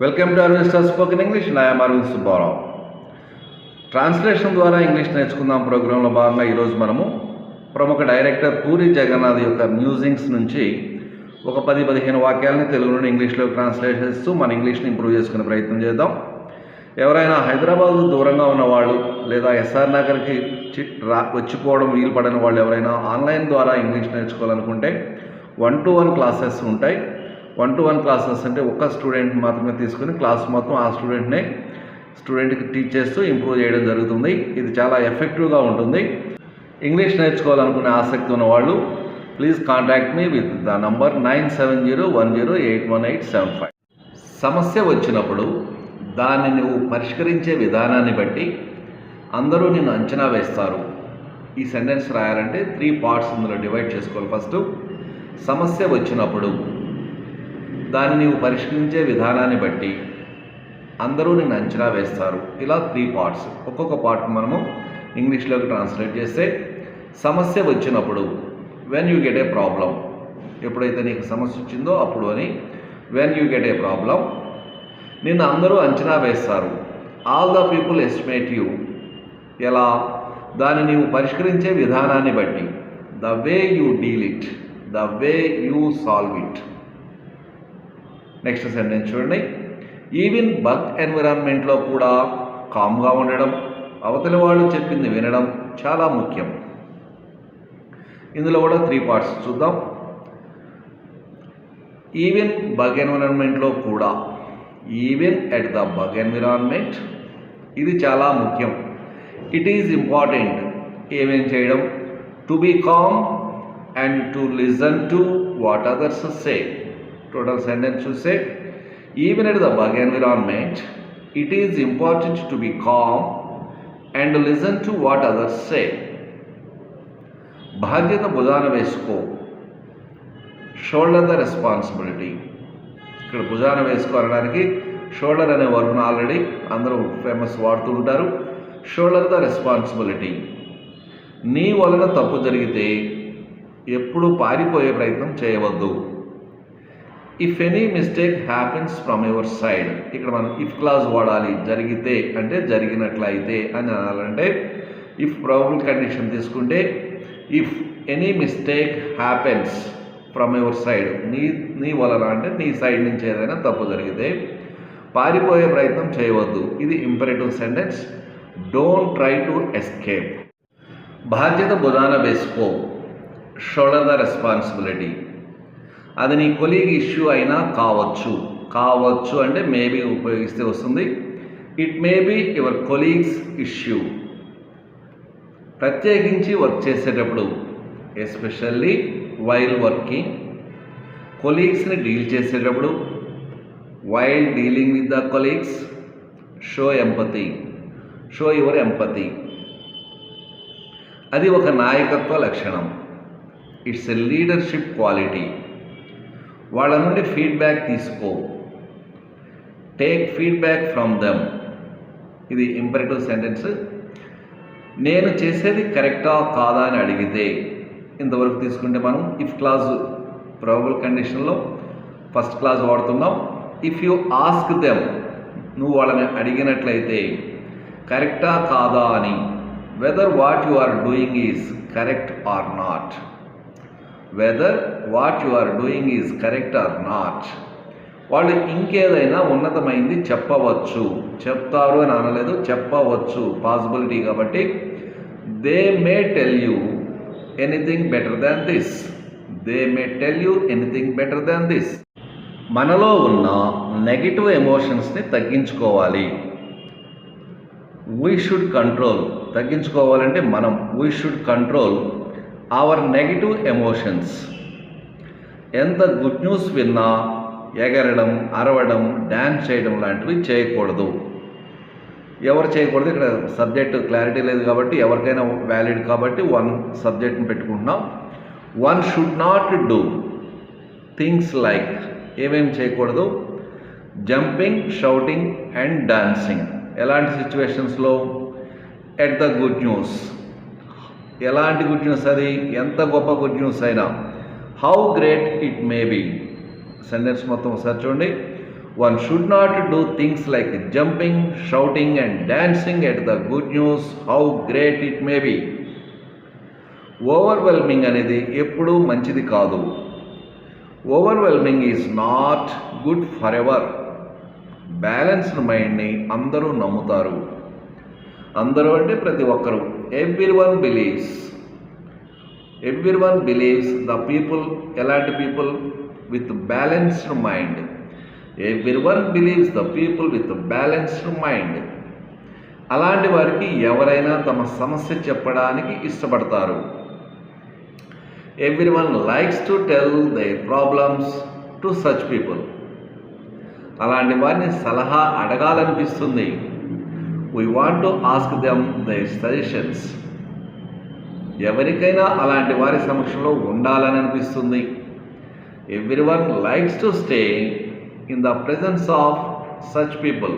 Welcome to Arvind spoken English నాయం Arvind Subbarao translation ద్వారా English నేర్చుకుందాం ప్రోగ్రాంలో భాగంగా ఈరోజు మనము ప్రముఖ డైరెక్టర్ పూరి జగన్నాథ్ యొక్క మ్యూజింగ్స్ నుంచి ఒక పది పదిహేను వాక్యాలని తెలుగు నుండి ఇంగ్లీష్లో ట్రాన్స్లేట్ చేస్తూ మన ఇంగ్లీష్ని ఇంప్రూవ్ చేసుకునే ప్రయత్నం చేద్దాం. ఎవరైనా హైదరాబాద్ దూరంగా ఉన్నవాళ్ళు లేదా ఎస్ఆర్ నగర్కి రా వచ్చిపోవడం వీలు పడని వాళ్ళు ఎవరైనా ఆన్లైన్ ద్వారా ఇంగ్లీష్ నేర్చుకోవాలనుకుంటే వన్ టు వన్ క్లాసెస్ ఉంటాయి. వన్ టు వన్ క్లాసెస్ అంటే ఒక్క స్టూడెంట్ మాత్రమే తీసుకుని క్లాస్ మొత్తం ఆ స్టూడెంట్నే స్టూడెంట్కి టీచ్ చేస్తూ ఇంప్రూవ్ చేయడం జరుగుతుంది. ఇది చాలా ఎఫెక్టివ్గా ఉంటుంది. ఇంగ్లీష్ నేర్చుకోవాలనుకునే ఆసక్తి ఉన్న వాళ్ళు please contact me with the number nine seven zero one zero eight one eight seven five సమస్య వచ్చినప్పుడు దాన్ని నువ్వు పరిష్కరించే విధానాన్ని బట్టి అందరూ నిన్ను అంచనా వేస్తారు. ఈ సెంటెన్స్ రాయాలంటే త్రీ పార్ట్స్ ఇందులో డివైడ్ చేసుకోవాలి ఫస్ట్ సమస్య వచ్చినప్పుడు దాన్ని నీవు పరిష్కరించే విధానాన్ని బట్టి అందరూ నిన్ను అంచనా వేస్తారు. ఇలా త్రీ పార్ట్స్ ఒక్కొక్క పార్ట్ మనము ఇంగ్లీష్లోకి ట్రాన్స్లేట్ చేస్తే సమస్య వచ్చినప్పుడు when you get a problem ఎప్పుడైతే నీకు సమస్య వచ్చిందో అప్పుడు అని when you get a problem నిన్ను అందరూ అంచనా వేస్తారు. All the people estimate you ఎలా? దాన్ని నీవు పరిష్కరించే విధానాన్ని బట్టి. The way you deal it the way you solve it next sentence చూడండి. ఈవెన్ బగ్ ఎన్విరాన్మెంట్లో కూడా కామ్గా ఉండడం అవతలి వాళ్ళు చెప్పింది వినడం చాలా ముఖ్యం. ఇందులో కూడా త్రీ పార్ట్స్ చూద్దాం. ఈవెన్ బగ్ ఎన్విరాన్మెంట్లో కూడా even at the bug environment ఇది చాలా ముఖ్యం. ఇట్ ఈజ్ ఇంపార్టెంట్ ఏమేం చేయడం? To be calm and to listen to what others say total sentence చూస్తే even at the bug environment it is important to be calm and listen to what others say బాధ్యత భుజాన వేసుకో shoulder the responsibility ఇక్కడ భుజాన వేసుకోవడానికి shoulder అనే వర్బ్ను already అందరూ famous వాడుతూ ఉంటారు. షోల్డర్ ద రెస్పాన్సిబిలిటీ నీ వలన తప్పు జరిగితే ఎప్పుడు పారిపోయే ప్రయత్నం చేయవద్దు. If any mistake happens from your side ఇక్కడ మనం ఇఫ్ క్లాజ్ వాడాలి జరిగితే అంటే జరిగినట్లయితే అని అనాలంటే ఇఫ్ ప్రాబుల్ కండిషన్ తీసుకుంటే if any mistake happens from your side నీ నీ వలన అంటే నీ సైడ్ నుంచి ఏదైనా తప్పు జరిగితే పారిపోయే ప్రయత్నం చేయవద్దు. ఇది imperative sentence don't try to escape బాధ్యత బుధాన వేసుకో. షోల్డర్ ద రెస్పాన్సిబిలిటీ అది నీ కొలీగ్ ఇష్యూ అయినా కావచ్చు. కావచ్చు అంటే మేబీ ఉపయోగిస్తే వస్తుంది. It may be your colleagues issue. ప్రత్యేకించి వర్క్ చేసేటప్పుడు ఎస్పెషల్లీ వైల్ వర్కింగ్ కొలీగ్స్ని డీల్ చేసేటప్పుడు while dealing with the colleagues show empathy show your empathy. అది ఒక నాయకత్వ లక్షణం. It's a leadership quality. వాళ్ళ నుండి ఫీడ్బ్యాక్ తీసుకో. టేక్ ఫీడ్బ్యాక్ ఫ్రమ్ దెమ్ ఇది ఇంపరేటివ్ సెంటెన్స్ నేను చేసేది కరెక్టా కాదా అని అడిగితే ఇంతవరకు తీసుకుంటే మనం ఇఫ్ క్లాజ్ ప్రాబుల్ కండిషన్లో ఫస్ట్ క్లాజ్ వాడుతున్నాం. ఇఫ్ యూ ఆస్క్ దెమ్ నువ్వు వాళ్ళని అడిగినట్లయితే కరెక్టా కాదా అని whether what you are doing is correct or not whether what you are doing is correct or not వాళ్ళు ఇంకేదైనా ఉన్నతమైంది చెప్పవచ్చు. చెప్తారు అని అనలేదు చెప్పవచ్చు. పాసిబిలిటీ కాబట్టి they may tell you anything better than this they may tell you anything better than this మనలో ఉన్న నెగిటివ్ ఎమోషన్స్ని తగ్గించుకోవాలి. వీ షుడ్ కంట్రోల్ తగ్గించుకోవాలంటే మనం we should control our negative emotions ఎంత గుడ్ న్యూస్ విన్నా ఎగరడం అరవడం డ్యాన్స్ చేయడం లాంటివి చేయకూడదు. ఎవరు చేయకూడదు? ఇక్కడ సబ్జెక్ట్ క్లారిటీ లేదు కాబట్టి ఎవరికైనా వ్యాలిడ్ కాబట్టి వన్ సబ్జెక్ట్ని పెట్టుకుంటున్నాం. One should not do things like ఏమేమి చేయకూడదు? జంపింగ్ షౌటింగ్ అండ్ డాన్సింగ్ ఎలాంటి సిచ్యువేషన్స్లో ఎట్ ద గుడ్ న్యూస్ ఎలాంటి గుడ్ న్యూస్ అది ఎంత గొప్ప గుడ్ న్యూస్ అయినా how great it may be sentence మొత్తం ఒకసారి చూడండి. One should not do things like jumping shouting and dancing at the good news how great it may be overwhelming అనేది ఎప్పుడూ మంచిది కాదు. Overwhelming is not good for ever balanced మైండ్ని అందరూ నమ్ముతారు. అందరూ అంటే ప్రతి ఒక్కరూ. Everyone believes everyone believes the people ఎలాంటి people with balanced mind everyone believes the people with balanced mind అలాంటి వారికి ఎవరైనా తమ సమస్య చెప్పడానికి ఇష్టపడతారు. Every one likes to tell they problems to such people అలాంటి వారిని సలహా అడగాలనిపిస్తుంది. We want to ask them they suggestions ఎవరికైనా అలాంటి వారి సమక్షంలో ఉండాలని అనిపిస్తుంది. Every one likes to stay in the presence of such people